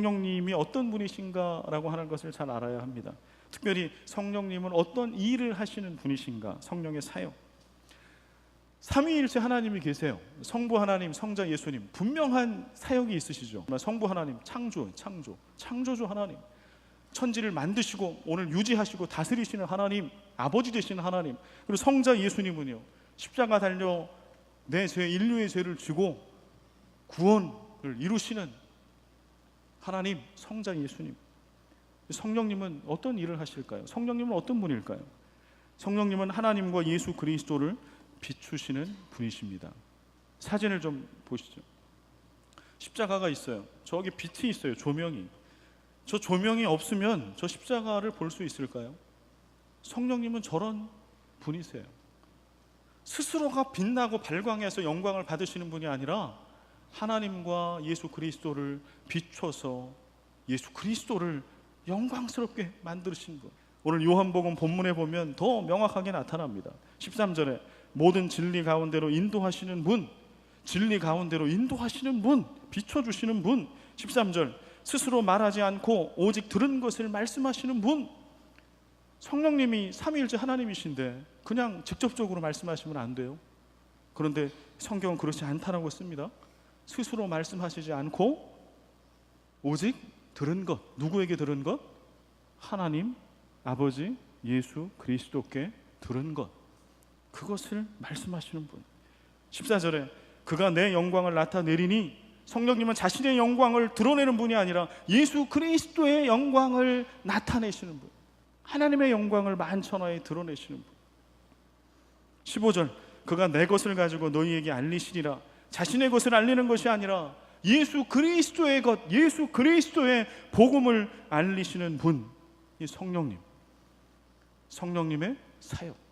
성령님이 어떤 분이신가라고 하는 것을 잘 알아야 합니다. 특별히 성령님은 어떤 일을 하시는 분이신가? 성령의 사역. 삼위일체 하나님이 계세요. 성부 하나님, 성자 예수님 분명한 사역이 있으시죠. 성부 하나님 창조, 창조, 창조주 하나님. 천지를 만드시고 오늘 유지하시고 다스리시는 하나님, 아버지 되시는 하나님. 그리고 성자 예수님은요. 십자가 달려 내 죄, 인류의 죄를 지고 구원을 이루시는 하나님, 성자 예수님. 성령님은 어떤 일을 하실까요? 성령님은 어떤 분일까요? 성령님은 하나님과 예수 그리스도를 비추시는 분이십니다. 사진을 좀 보시죠. 십자가가 있어요. 저기 빛이 있어요. 조명이. 저 조명이 없으면 저 십자가를 볼 수 있을까요? 성령님은 저런 분이세요. 스스로가 빛나고 발광해서 영광을 받으시는 분이 아니라 하나님과 예수 그리스도를 비춰서 예수 그리스도를 영광스럽게 만드신 분. 오늘 요한복음 본문에 보면 더 명확하게 나타납니다. 13절에 모든 진리 가운데로 인도하시는 분, 진리 가운데로 인도하시는 분, 비춰주시는 분. 13절 스스로 말하지 않고 오직 들은 것을 말씀하시는 분. 성령님이 삼위일체 하나님이신데 그냥 직접적으로 말씀하시면 안 돼요. 그런데 성경은 그렇지 않다라고 씁니다. 스스로 말씀하시지 않고 오직 들은 것 누구에게 들은 것? 하나님 아버지 예수 그리스도께 들은 것. 그것을 말씀하시는 분. 14절에 그가 내 영광을 나타내리니 성령님은 자신의 영광을 드러내는 분이 아니라 예수 그리스도의 영광을 나타내시는 분. 하나님의 영광을 만천하에 드러내시는 분. 15절 그가 내 것을 가지고 너희에게 알리시리라 자신의 것을 알리는 것이 아니라 예수 그리스도의 것, 예수 그리스도의 복음을 알리시는 분, 이 성령님. 성령님의 사역.